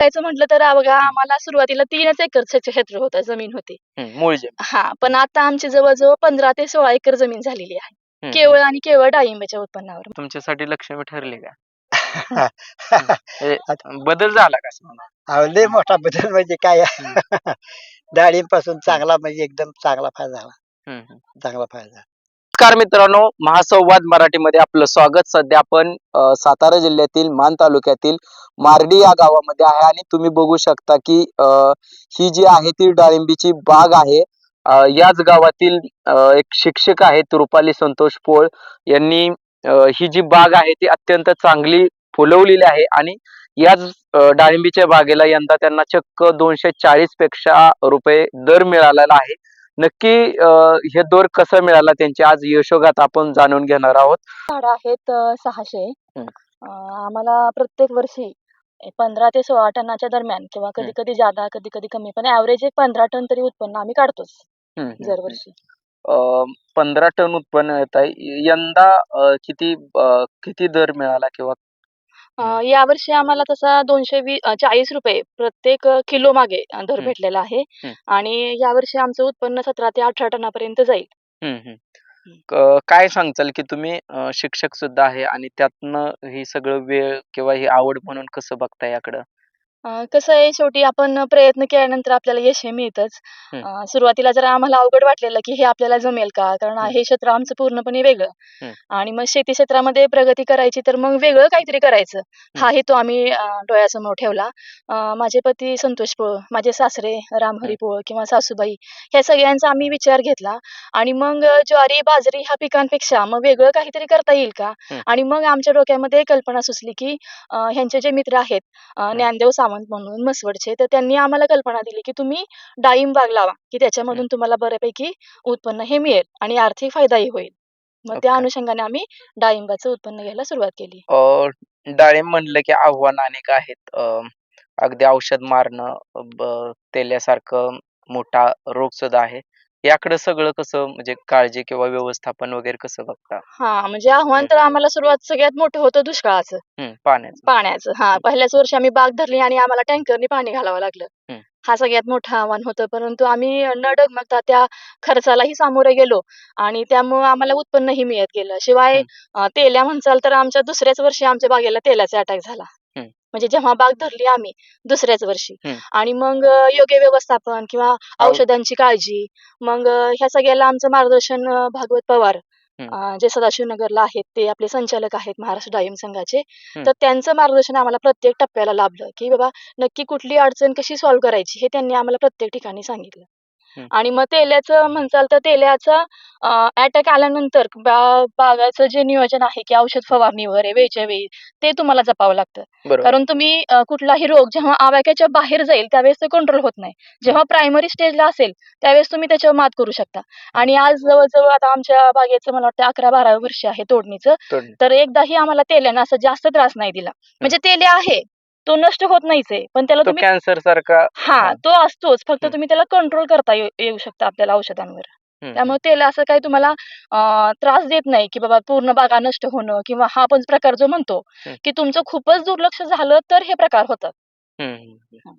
करायचं म्हटलं तर बघा आम्हाला सुरुवातीला तीनच एकरचं क्षेत्र होतं जमीन होती हम्म, मूळ जमीन हा पण आता आमची जवळजवळ पंधरा ते सोळा एकर जमीन झालेली आहे हम्म. केवळ आणि केवळ डाळिंबाच्या उत्पन्नावर तुमच्यासाठी लक्ष्मी ठरली का हे बदल झाला का? लय मोठा बदल म्हणजे काय डाळिंबापासून चांगला म्हणजे एकदम चांगला फायदा झाला हम्म, हम्म. चांगला फायदा झाला. नमस्कार मित्रांनो महासंवाद मराठीमध्ये आपलं स्वागत. सध्या आपण सातारा जिल्ह्यातील मान तालुक्यातील मार्डी या गावामध्ये आहे आणि तुम्ही बघू शकता की अ, ही जी आहे ती डाळिंबीची बाग आहे. याच गावातील एक शिक्षक आहेत रुपाली संतोष पोळ यांनी ही जी बाग आहे ती अत्यंत चांगली फुलवलेली आहे आणि याच डाळिंबीच्या बागेला यंदा त्यांना चक्क दोनशे चाळीसपेक्षा रुपये दर मिळालेला आहे. नक्की हे दर कसं मिळाला त्यांची आज यशोगात आपण जाणून घेणार आहोत. झाडं आहेत अं, सहाशे. अं, आम्हाला प्रत्येक वर्षी पंधरा ते सोळा टनाच्या दरम्यान किंवा कधी कधी जादा कधी कधी कमी पण ऍव्हरेज एक पंधरा टन तरी उत्पन्न आम्ही काढतोच. दरवर्षी. अ, पंधरा टन उत्पन्न येत आहे यंदा अ, किती अ, किती दर मिळाला किंवा अं, यावर्षी आम्हाला तसा दोनशे अं, चाळीस रुपये प्रत्येक अं, किलो मागे अं, दर. भेटलेला आहे हम्म. आणि यावर्षी आमचं उत्पन्न सतरा ते अठरा टनापर्यंत जाईल. क- काय सांगचाल की तुम्ही अ, शिक्षक सुद्धा आहे आणि त्यातनं ही सगळं वेळ किंवा ही आवड म्हणून कसं बघता याकडं अं, कसं आहे शेवटी आपण प्रयत्न केल्यानंतर आपल्याला यश हे मिळतच. अं, सुरुवातीला जरा आम्हाला अवघड वाटलेलं की हे आपल्याला जमेल का? कारण. हे. क्षेत्र आमचं पूर्णपणे वेगळं. आणि मग शेती क्षेत्रामध्ये प्रगती करायची तर मग वेगळं काहीतरी करायचं. हा. हेतू आम्ही अं, डोळ्यासमोर ठेवला. अं, माझे पती संतोष पोळ माझे सासरे रामहरी पोळ किंवा सासूबाई ह्या सगळ्यांचा आम्ही विचार घेतला. आणि मग अं, ज्वारी बाजरी ह्या पिकांपेक्षा मग वेगळं काहीतरी करता येईल का. आणि मग आमच्या डोक्यामध्ये कल्पना सुचली की अं, ह्यांचे जे मित्र आहेत अं, ज्ञानदेव सावंत म्हणून मसवडचे तर त्यांनी आम्हाला कल्पना दिली की तुम्ही डाळिंब बाग लावा की त्याच्यामधून तुम्हाला बऱ्यापैकी उत्पन्न हे मिळेल आणि आर्थिक फायदाही होईल. मग त्या. अनुषंगाने आम्ही डाळिंबाचं उत्पन्न घ्यायला सुरुवात केली. अ, डाळिंब म्हणलं की आव्हान अनेक आहेत. अ, अगदी औषध मारणं ब- तेल्यासारखं मोठा रोग सुद्धा आहे. याकडे सगळं कसं म्हणजे काळजी किंवा व्यवस्थापन वगैरे कसं बघता? हा म्हणजे आव्हान तर आम्हाला सुरुवात सगळ्यात मोठं होतं दुष्काळाचं. पाण्याचं. पाण्याचं हा. पहिल्याच वर्षी आम्ही बाग धरली आणि आम्हाला टँकरनी पाणी घालावं लागलं. हा. सगळ्यात मोठं आव्हान होतं. परंतु आम्ही न डगमगता त्या खर्चालाही सामोरे गेलो आणि त्यामुळे आम्हाला उत्पन्नही मिळत गेलं. शिवाय. अं, तेल्या म्हणसाल तर आमच्या दुसऱ्याच वर्षी आमच्या बागेला तेलाचा अटॅक झाला. म्हणजे जेव्हा बाग धरली आम्ही दुसऱ्याच वर्षी हम्म. आणि मग अं, योग्य व्यवस्थापन किंवा औषधांची काळजी मग अं, ह्या सगळ्याला आमचं मार्गदर्शन अं, भागवत पवार हम्म. अं, जे सदाशिवनगरला आहेत ते आपले संचालक आहेत महाराष्ट्र डाळिंब संघाचे हम्म. तर त्यांचं मार्गदर्शन आम्हाला प्रत्येक टप्प्याला लाभलं की बाबा नक्की कुठली अडचण कशी सॉल्व्ह करायची हे त्यांनी आम्हाला प्रत्येक ठिकाणी सांगितलं. आणि मग तेल्याचं म्हणसाल तर तेल्याचा अटॅक आल्यानंतर बा- बागाचं जे नियोजन आहे की औषध फवारणी वगैरे वेळच्या वेळी ते तुम्हाला जपावं लागतं. बरोबर. कारण तुम्ही अं, कुठलाही रोग जेव्हा आवाक्याच्या बाहेर जाईल त्यावेळेस ते कंट्रोल होत नाही. जेव्हा प्रायमरी स्टेजला असेल त्यावेळेस तुम्ही त्याच्यावर मात करू शकता. आणि आज जवळजवळ आता आमच्या बागेचं मला वाटतं अकरा बारा वर्ष आहे तोडणीचं. तोडणी. तर एकदाही आम्हाला तेल्यानं असं जास्त त्रास नाही दिला. म्हणजे तेले आहे तो नष्ट होत नाहीच आहे पण त्याला तो तुम्ही कॅन्सर सारखा हा हा. तो असतोच फक्त हम्म. तुम्ही त्याला कंट्रोल करता येऊ येऊ शकता आपल्याला औषधांवर हम्म, त्यामुळे तेल असं काही तुम्हाला अं, त्रास देत नाही की बाबा पूर्ण बागा नष्ट होणं किंवा हा पण प्रकार जो म्हणतो हम्म. की तुमचं खूपच दुर्लक्ष झालं तर हे प्रकार होतात हम्म, हम्म, हम्म.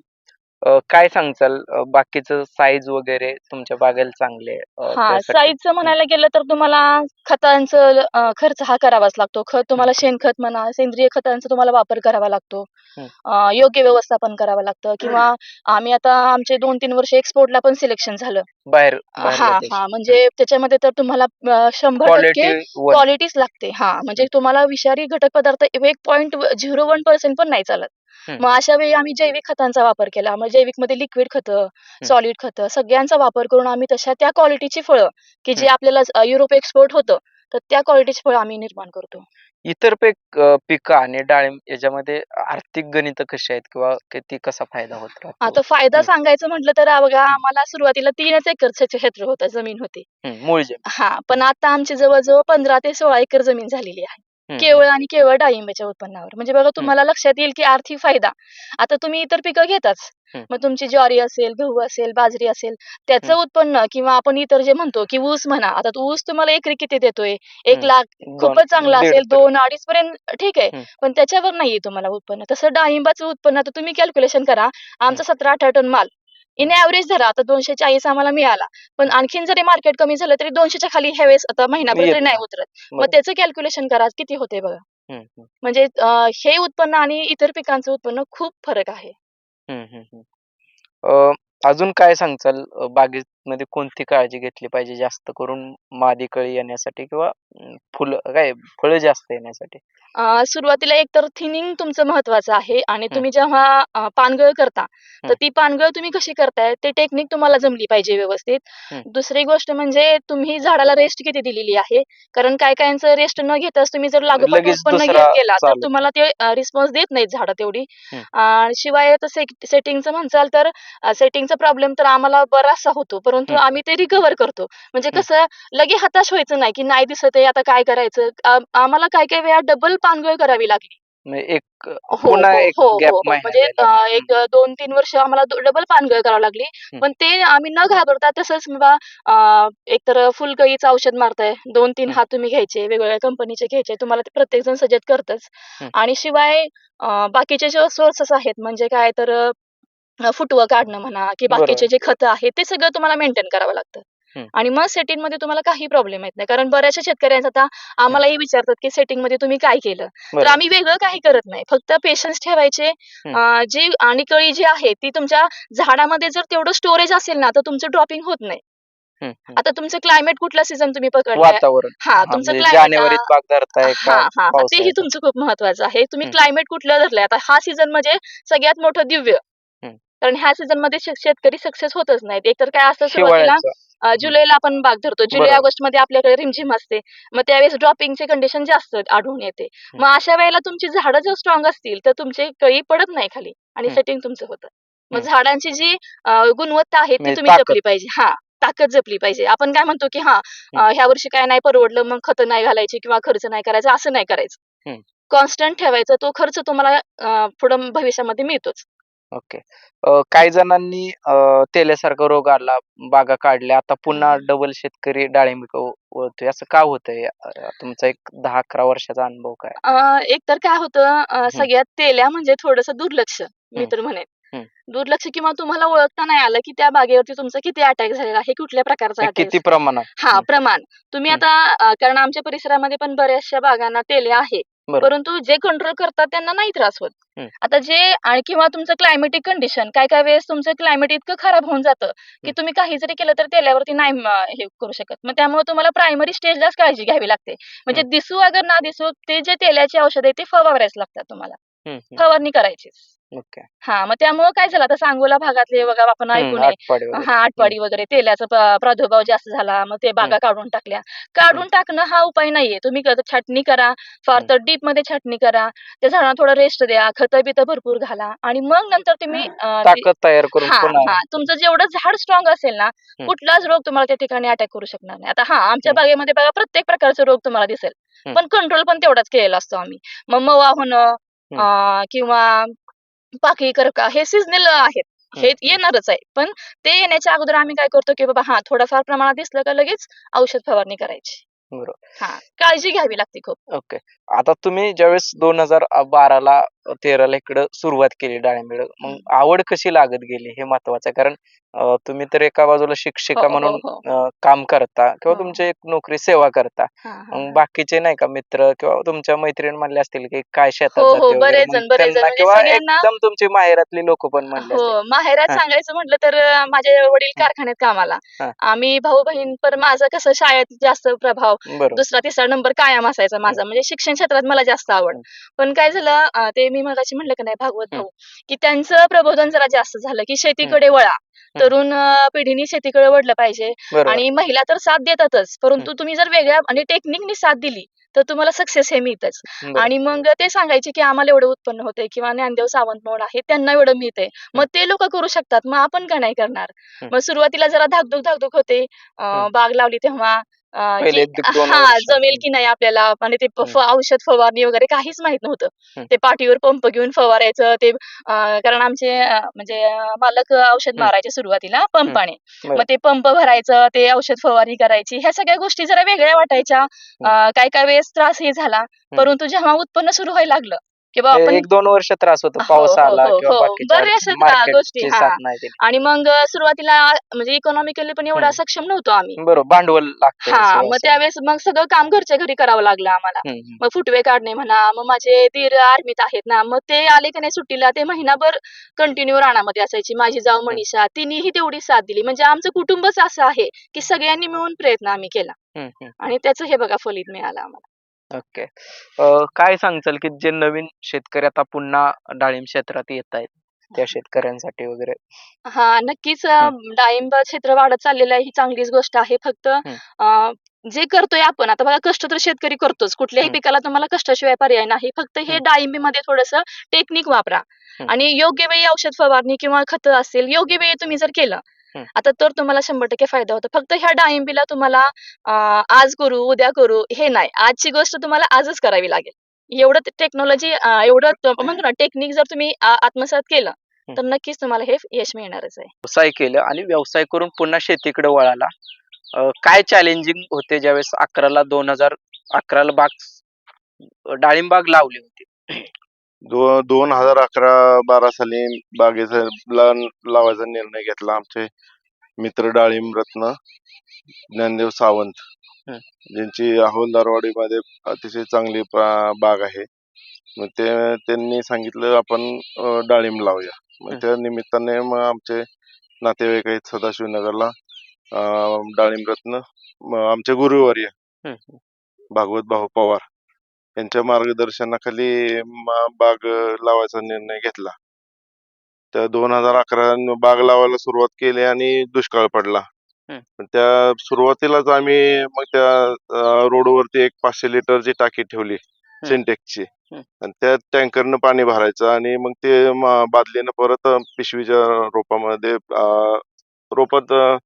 अ, काय सांगचाल? अ, बाकीचं साईज वगैरे तुमच्या बागेला चांगले. अ, हा त्यासाठी- साईजचं म्हणायला गेलं तर तुम्हाला खतांचं अं, खर्च हा करावाच लागतो. खत तुम्हाला शेणखत म्हणा सेंद्रिय खतांचा तुम्हाला वापर करावा लागतो. अं, योग्य व्यवस्थापन करावं लागतं किंवा आम्ही आता आमचे दोन तीन वर्ष एक्सपोर्टला पण सिलेक्शन झालं. बाहेर हा देशात. हा म्हणजे त्याच्यामध्ये तर तुम्हाला अं, शंभर क्वालिटी टक्के वन क्वालिटीच लागते. हा म्हणजे तुम्हाला विषारी घटक पदार्थ एक पॉईंट झिरो वन पर्सेंट पण नाही चालत. हम्म. मग अशा वेळी आम्ही जैविक खतांचा वापर केला. मग जैविकमध्ये लिक्विड खतं सॉलिड खतं सगळ्यांचा वापर करून आम्ही तशा त्या क्वालिटीची फळं की जे हम्म. आपल्याला अं, युरोप एक्सपोर्ट होतं तर त्या क्वालिटीची फळं आम्ही निर्माण करतो. इतर पीक अ, पिकं आणि डाळिंब याच्यामध्ये आर्थिक गणित कशी आहेत? किंवा किती कसा फायदा होत राहतो? आता फायदा. सांगायचं म्हटलं तर बघा आम्हाला सुरुवातीला तीनच एकरचं क्षेत्र होतं जमीन होती. हम्म, मूळ जमीन. हा पण आता आमची जवळजवळ पंधरा ते सोळा एकर जमीन झालेली आहे. केवळ आणि केवळ डाळिंबाच्या उत्पन्नावर. म्हणजे बघा तुम्हाला लक्षात येईल की आर्थिक फायदा. आता तुम्ही इतर पिकं घेताच. मग तुमची ज्वारी असेल गहू असेल बाजरी असेल त्याचं उत्पन्न किंवा आपण इतर जे म्हणतो की ऊस म्हणा आता ऊस तुम्हाला एकरी किती देतोय. एक. लाख खूपच चांगला असेल. दोन अडीच पर्यंत ठीक आहे. पण त्याच्यावर नाहीये तुम्हाला उत्पन्न. तसं डाळिंबाचं उत्पन्न आता तुम्ही कॅल्क्युलेशन करा. आमचा सतरा अठरा टन माल. इन ऍव्हरेज धरा आता दोनशे चाळीस आम्हाला मिळाला. पण आणखीन जरी मार्केट कमी झालं तरी दोनशेच्या खाली ह्यावेळेस आता महिनाभर नाही. उतरत. मग. त्याचं कॅल्क्युलेशन करा किती होते बघा. म्हणजे हे उत्पन्न आणि इतर पिकांचं उत्पन्न खूप फरक आहे. अजून काय सांगचाल अं, बागेमध्ये कोणती काळजी घेतली पाहिजे जास्त करून मादी कळी येण्यासाठी किंवा फुलं काय फळं जास्त येण्यासाठी अं, सुरुवातीला एक तर थिनिंग तुमचं महत्वाचं आहे आणि. तुम्ही जेव्हा अं, पानगळ करता तर हं. ती पानगळ तुम्ही कशी करताय ते टेक्निक तुम्हाला जमली पाहिजे व्यवस्थित हं. दुसरी गोष्ट म्हणजे तुम्ही झाडाला रेस्ट किती दिलेली आहे कारण काय कायांचं रेस्ट न घेताच तुम्ही जर लागोपाठ लगेच उत्पन्न घेत दुसरा गेला तर चालू. तुम्हाला ते रिस्पॉन्स देत नाहीत झाडं तेवढी हं. अं, शिवाय सेटिंगचं म्हणसाल तर सेटिंगचा प्रॉब्लेम तर आम्हाला बराचसा होतो परंतु. आम्ही ते रिकव्हर करतो म्हणजे. कसं लगे हताश व्हायचं नाही की नाही दिसत आहे आता काय करायचं आम्हाला काय काय वेळा डबल पानगळ करावी लागली म्हणजे एक हो हो एक हो हो. म्हणजे एक दोन तीन वर्ष आम्हाला डबल पानगळ करावी लागली. पण ते आम्ही न घाबरता तसंच बाबा एकतर फुलकळीचं औषध मारताय दोन तीन हं. हात तुम्ही घ्यायचे वेगवेगळ्या कंपनीचे घ्यायचे तुम्हाला ते प्रत्येक जण सजेस्ट करतच. आणि शिवाय बाकीचे जे सोर्सेस आहेत म्हणजे काय तर फुटवं काढणं म्हणा की बाकीचे. जे खतं आहेत ते सगळं तुम्हाला मेंटेन करावं लागतं. आणि मग सेटिंगमध्ये तुम्हाला काही प्रॉब्लेम येत नाही कारण बऱ्याचशा शेतकऱ्यांचा आता आम्हालाही विचारतात की सेटिंगमध्ये तुम्ही काय केलं तर बरोबर. आम्ही वेगळं काही करत नाही फक्त पेशन्स ठेवायचे. अं, जी आणि कळी जी आहे ती तुमच्या झाडामध्ये जर तेवढं स्टोरेज असेल ना तर तुमचं ड्रॉपिंग होत नाही हम्म, हम्म. आता तुमचं क्लायमेट कुठला सीझन तुम्ही पकडलाय वातावरण हा हा, तुमचं म्हणजे क्लायमेट जानेवारीत बाग धरताय का हा हा तेही पावसाळ्यात तुमचं खूप महत्वाचं आहे तुम्ही. क्लायमेट कुठलं धरलंय आता हा सीझन म्हणजे सगळ्यात मोठं दिव्य. कारण ह्या सीझनमध्ये शेतकरी सक्सेस होतच नाहीत. एकतर काय असतं सुरुवातीला जुलैला आपण बाग धरतो. जुलै. ऑगस्टमध्ये आपल्याकडे रिमझिम असते. मग त्यावेळेस ड्रॉपिंगचे कंडिशन जास्त आढळून येते. मग अशा वेळेला तुमची झाडं जर स्ट्रॉंग असतील तर तुमचे कळी पडत नाही खाली आणि. सेटिंग तुमचं होतं. मग. झाडांची जी गुणवत्ता आहे ती म्हणजे तुम्ही. जपली पाहिजे. हा ताकद जपली पाहिजे. आपण काय म्हणतो की हा ह्या वर्षी काय नाही परवडलं मग खतं नाही घालायची किंवा खर्च नाही करायचा असं नाही करायचं. कॉन्स्टंट ठेवायचा तो खर्च तुम्हाला पुढं भविष्यामध्ये मिळतोच. ओके अं, काही जणांनी अं, तेल्यासारखा रोग आला बागा काढल्या आता पुन्हा हं. डबल शेतकरी डाळिंब वळतोय असं का होतंय अं, तुमचा एक दहा अकरा वर्षाचा अनुभव काय अं, एक तर काय होतं अं, सगळ्यात तेल्या म्हणजे थोडस दुर्लक्ष मी हं. तर म्हणेन हं. दुर्लक्ष किंवा तुम्हाला ओळखता नाही आलं की त्या बागेवरती तुमचा किती अटॅक झालेला आहे कुठल्या प्रकारचा अटॅक किती प्रमाणात हा हं. प्रमाण तुम्ही हं. आता अं, कारण आमच्या परिसरामध्ये पण बऱ्याचशा बागांना तेल्या आहे बरोबर. परंतु जे कंट्रोल करतात त्यांना नाही त्रास होत. आता जे किंवा तुमचं क्लायमेटिक कंडिशन काय काय वेळेस तुमचं क्लायमेट इतकं खराब होऊन जातं की. तुम्ही काही जरी केलं तर तेल्यावरती नाही म, हे करू शकत मग त्यामुळे तुम्हाला प्रायमरी स्टेजलाच काळजी घ्यावी लागते म्हणजे. दिसू अगर ना दिसू ते जे तेलाची औषध आहे ते फवारायच लागतात तुम्हाला. फवारणी करायचीच हा मग त्यामुळे काय झालं आता सांगोला भागातले बघा आपण ऐकू नये आटपाडी वगैरे. हा आटवाडी वगैरे तेलाचा प्रादुर्भाव जास्त झाला मग ते बागा काढून टाकल्या काढून टाकणं हा उपाय नाहीये तुम्ही क- छाटणी करा फार. तर डीपमध्ये छाटणी करा त्या झाडांना थोडा रेस्ट द्या खतं बितं भरपूर घाला आणि मग नंतर तुम्ही अं, ती- ताकद तयार करून हा पुन्हा हा तुमचं जेवढं झाड स्ट्रॉंग असेल ना. कुठलाच रोग तुम्हाला त्या ठिकाणी अटॅक करू शकणार नाही आता हा आमच्या. बागेमध्ये बघा प्रत्येक प्रकारचा रोग तुम्हाला दिसेल. पण कंट्रोल पण तेवढाच केलेला असतो आम्ही मग मवा होणं. अं, किंवा पाकळी करका हे सिजनल आहेत. हं. हे येणारच आहे. पण ते येण्याच्या अगोदर आम्ही काय करतो की बाबा हा थोडाफार प्रमाणात दिसलं का लगेच औषध फवारणी करायची. बरोबर. हा काळजी घ्यावी लागते खूप. ओके. आता तुम्ही ज्यावेळेस दोन हजार बाराला तेराला इकडं सुरुवात केली डाळिंबीड मग हं. आवड कशी लागत गेली हे महत्वाचं आहे कारण अं, तुम्ही तर एका बाजूला शिक्षिका हो, म्हणून हो, अं, काम करता किंवा हो. तुमची एक नोकरी सेवा करता हा, हा, मग हा. बाकीचे नाही का मित्र किंवा तुमच्या मैत्रीण म्हणले असतील की काय शेतात हो, हो, जाते वगैरे बरेच मग जण, बरेच जण. त्यांना म्हणजे किंवा सगळ्यांना- एकदम तुमची माहेरातली लोक पण म्हणले असतील हो माहेरात हा. सांगायचं म्हटलं तर अं, माझे वडील हं. कारखान्यात कामाला हा. आम्ही भाऊ बहीण पण माझं कसं शाळेत जास्त प्रभाव बरोबर दुसरा तिसरा नंबर कायम असायचा माझा म्हणजे शिक्षण क्षेत्रात मला जास्त आवड हं. पण काय झालं अं, ते मी मगाशी म्हणलं की नाही भागवत. भाऊ की त्यांचं प्रबोधन जरा जास्त झालं की शेतीकडे वळा. तरुण पिढीने शेतीकडे वळलं पाहिजे आणि महिला तर साथ देतातच परंतु तुम्ही जर वेगळ्या आणि टेक्निकनी साथ दिली तर तुम्हाला सक्सेस हे मिळतच. आणि मग ते सांगायचे की आम्हाला एवढं उत्पन्न होतंय किंवा ज्ञानदेव सावंत म्हणून आहे त्यांना एवढं मिळतंय. मग ते लोक करू शकतात मग आपण का नाही करणार. मग सुरुवातीला जरा धाकधूक धाकधूक होते. बाग लावली तेव्हा अं, की पहिले दो- दोन हा वर्ष. जमेल की नाही आपल्याला आणि ते प- फ- औषध फवारणी वगैरे काहीच माहीत नव्हतं. ते पाठीवर पंप घेऊन फवारायचं ते अं, कारण आमचे अं, म्हणजे अं, मालक औषध. मारायचे सुरुवातीला पंपाने बरं. मग ते पंप भरायचं ते औषध फवारणी करायची ह्या सगळ्या गोष्टी जरा वेगळ्या वाटायच्या अं, काय वेळेस त्रासही झाला परंतु जेव्हा उत्पन्न सुरू व्हायला लागलं किंवा आपण एक दोन वर्ष त्रास होतो हो, पाऊस हो, आला हो, किंवा हो. बाकीच्या बऱ्याचशा market गोष्टी, ची हा. साथ नाही दिली. आणि मग अं, सुरुवातीला म्हणजे इकॉनॉमिकली पण एवढा हम्म. सक्षम नव्हतो आम्ही बरोबर भांडवल लागतं हा मग. त्यावेळेस मग सगळं काम घरच्या घरी करावं लागलं आम्हाला हम्म, हम्म. मग फुटवे काढणे म्हणा मग माझे दीर आर्मीत आहेत ना मग ते आले की नाही सुट्टीला ते महिनाभर कंटिन्यू रानामध्ये असायची माझी जाऊ मनीषा तिनेही तेवढी साथ दिली म्हणजे आमचं कुटुंबच असं आहे की सगळ्यांनी मिळून प्रयत्न आम्ही केला हम्म, हम्म. आणि त्याचं हे बघा फलित मिळालं आम्हाला ओके अं, काय सांगचाल की जे नवीन शेतकरी आता पुन्हा डाळिंब क्षेत्रात येत आहेत त्या शेतकऱ्यांसाठी वगैरे हा नक्कीच अं, डाळिंब क्षेत्र वाढत चाललेलं आहे ही चांगलीच गोष्ट आहे फक्त अं, जे करतोय आपण आता बघा कष्ट तर शेतकरी करतोच कुठल्याही. पिकाला तुम्हाला कष्टाशिवाय पर्याय नाही फक्त हे हम्म. डाळिंबीमध्ये थोडस टेक्निक वापरा. आणि योग्य वेळी औषध फवारणी किंवा खत असेल योग्य वेळी तुम्ही जर केलं आता तर तुम्हाला शंभर टक्के फायदा होतो. फक्त ह्या डाळिंबीला तुम्हाला अं, आज करू उद्या करू हे नाही. आजची गोष्ट तुम्हाला आजच करावी लागेल. एवढं टेक्नॉलॉजी एवढं म्हणतो ना टेक्निक जर तुम्ही आ- आत्मसात केलं तर नक्कीच तुम्हाला हे यश मिळणारच आहे. व्यवसाय केलं आणि व्यवसाय करून पुन्हा शेतीकडे वळाला. अं, काय चॅलेंजिंग होते ज्यावेळेस अकराला दोन हजार अकराला बाग डाळिंब बाग लावली होती? दो दोन हजार अकरा बारा साली बागेचा ला- लावायचा निर्णय घेतला आमचे मित्र डाळिंब रत्न ज्ञानदेव सावंत. ज्यांची हवलदारवाडीमध्ये अतिशय चांगली बाग आहे मग ते त्यांनी सांगितलं आपण डाळिंब लावूया मग. त्या निमित्ताने मग आमचे नातेवाईक आहेत सदाशिवनगरला डाळिंब रत्न आमचे गुरुवर्य हं. भागवत भाऊ पवार यांच्या मार्गदर्शनाखाली म- बाग लावायचा निर्णय घेतला. त्या दोन हजार अकरा बाग लावायला सुरुवात केली आणि दुष्काळ पडला. पण त्या सुरुवातीलाच आम्ही मग त्या अं, रोडवरती एक पाचशे लिटरची टाकी ठेवली सिंटेक्सची. आणि त्या टँकरनं पाणी भरायचं आणि मग ते म- बादलीनं परत अं, पिशवीच्या रोपामध्ये अं, रोपात अं,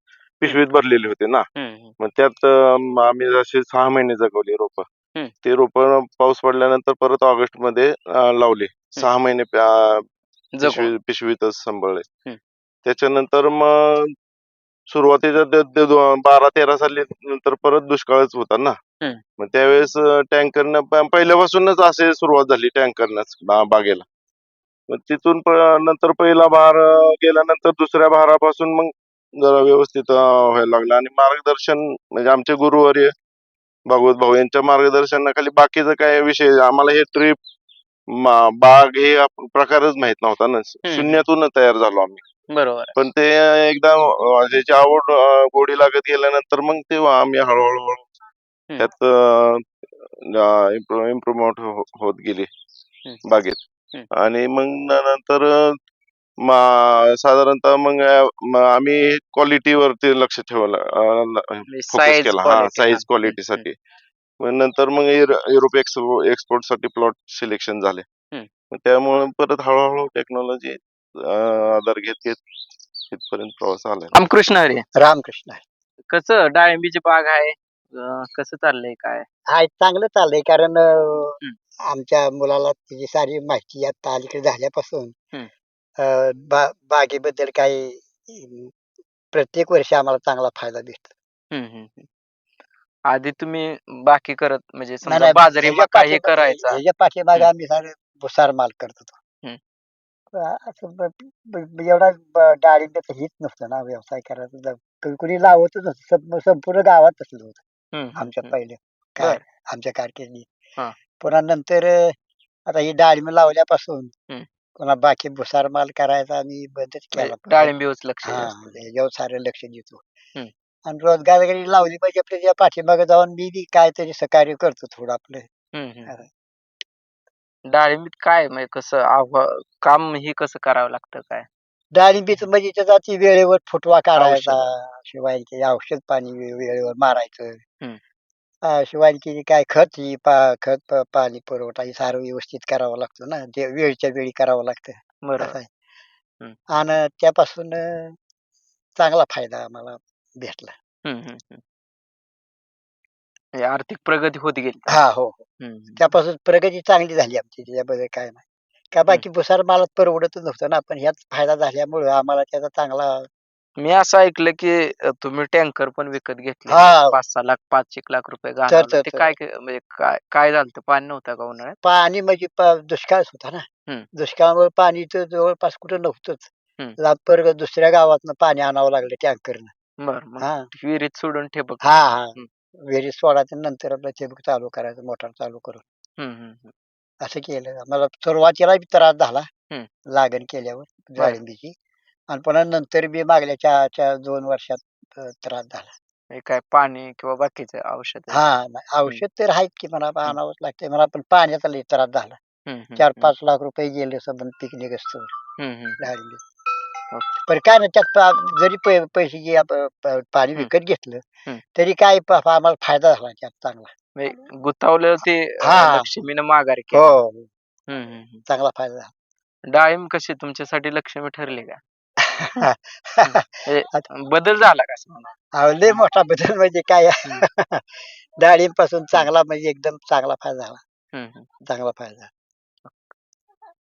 पिशवीत भरलेले होते ना. हम्म, मग त्यात अं, आम्ही जसे सहा महिने जगवली रोप. ते रोप पाऊस पडल्यानंतर परत ऑगस्टमध्ये अं, लावली. सहा महिने अं, जगू. पिशवी पिशवीतच सांभाळले. त्याच्यानंतर मग सुरुवातीच्या दो- बारा तेरा साली नंतर परत दुष्काळच होता ना. मग त्यावेळेस टँकरनं प- पहिल्यापासूनच असे सुरुवात झाली टँकरनच बागेला. मग तिथून प- नंतर पहिला बहार अं, गेल्यानंतर दुसऱ्या बहारापासून मग जरा व्यवस्थित अं, व्हायला लागला. आणि मार्गदर्शन म्हणजे आमचे गुरुवर्य भागवत भाऊ यांच्या मार्गदर्शनाखाली बाकीचं काय विषय आम्हाला हे ट्रिप बाग हे प्रकारच माहीत नव्हता ना शून्यातून तयार झालो आम्ही बरोबर. पण ते एकदा अं, त्याची आवड गोडी लागत गेल्यानंतर मग ते आम्ही हळूहळू. त्यात इम्प्रुव्हमेंट होत गेली. बागेत. आणि मग नंतर मा- साधारणतः मग म- आम्ही क्वालिटीवरती लक्ष म्हणजे फोकस केला. हा quality, साईज हा. क्वालिटी साठी. मग नंतर मग युरो- युरोप एक्सपोर्टसाठी प्लॉट सिलेक्शन झाले. मग त्यामुळे परत हळूहळू टेक्नॉलॉजी आधार घेत घेत इथपर्यंत प्रवास आला रामकृष्ण हरी. रामकृष्ण कसं डाळिंबीची बाग आहे? अं, कसं चाललंय काय? हा चांगलं चाललंय कारण अं, आमच्या मुलाला त्याची सारी माहिती आता अलीकडे झाल्यापासून. बा बागेबद्दल काही अं, प्रत्येक वर्षी आम्हाला चांगला फायदा भेटतो. आधी तुम्ही बाकी करत म्हणजे नाही, समजा नाही, बाजरी ह्याच्या मका हे पाठी- करायचा ह्याच्या पाठीमागे हम्म. आम्ही सारे भुसार माल करत होतो हम्म. अं, असं ब- ब- ब- एवढा ब- डाळिंब्याचं हीच नसतं ना व्यवसाय करायचं कुणी- कुणी लावतच नसतं संपूर्ण गावात तसलं होतं आमच्या. पहिले काय बर. आमच्या कारकिर्दीत हा. पुन्हा नंतर अं, आता ही डाळिंब लावल्यापासून. पुन्हा बाकी भुसार माल करायचा आम्ही बंदच केला म्हणजे लक्ष हा जास्त. याच्यावर सारं लक्ष देतो हम्म. आणि रोजगार जरी लावली पाहिजे आपल्या त्या पाठीमागे जाऊन मी बी काहीतरी सहकार्य करतो थोडं आपलं हम्म, हम्म. असं. डाळिंबीत काय म्हणजे कसं आव्हा- काम ही कसं करावं लागतं काय डाळिंबीचं म्हणजे त्याचा ती वेळेवर फुटवा काढायचा. शिवाय ते औषध पाणी वे- वेळेवर मारायचं हम्म. आ, शिवाय की काय खत ही पा खत प- पाणी पुरवठा हे सारं व्यवस्थित करावं लागतं ना. ते वेळच्या वेळी करावं लागतं. बरोबर. असं आहे. हम्म. आणि त्यापासून अं, चांगला फायदा आम्हाला भेटला. म्हणजे आर्थिक प्रगती होत गेली. हा हो हो. त्यापासून प्रगती चांगली झाली आमची. त्याच्याबद्दल काय नाही. का बाकी भुसार मालात परवडतच नव्हतं ना. पण ह्याच फायदा झाल्यामुळं आम्हाला त्याचा चांगला मी असं ऐकलं की अ, तुम्ही टँकर पण विकत घेतले हा. पाच सहा लाख पाच एक लाख रुपये तर- घालवले तर- ते तर. काय के- म्हणजे काय काय झालं होतं? पाणी नव्हतं का उन्हाळ्यात पाणी म्हणजे प- दुष्काळच होता ना. दुष्काळामुळे पाणी तर जवळपास कुठं नव्हतंच परग दुसऱ्या गावातनं पाणी आणावं लागलं टँकरनं बर मग हा विहिरीत सोडून ठेबक हा हा. विहिरीत सोडायचं नंतर आपलं ठिबक चालू करायचं मोटर चालू करून. असं केलं मला सुरुवातीला बी त्रास झाला. लागण केल्यावर डाळिंबीची आणि पुन्हा नंतर बी मागल्या चार चार दोन वर्षात अं, त्रास झाला. हे काय पाणी किंवा बाकीचे औषध हा नाही, औषध तर आहेत की मला आणावंच लागते मला पण पाण्याचा लई त्रास झाला. चार पाच लाख रुपये गेले सबंध पिकनिक असतो ओके. पण काय नाही त्यात पा- जरी पै- पैसे जे आप- प- पाणी हम्म. विकत घेतलं हम्म. तरी काय प- आम्हाला फायदा झाला त्यात चांगला. गुतावलं ते अ, हा. लक्ष्मीनं माघार केली. हो. हम्म, हम्म, हम्म. चांगला फायदा झाला. डाळिंब कशी तुमच्यासाठी लक्ष्मी ठरली का? हे आता- बदल झाला का? अहो, लय मोठा बदल म्हणजे काय? डाळिंबपासून चांगला म्हणजे एकदम चांगला फायदा झाला. हम्म, हम्म. चांगला फायदा.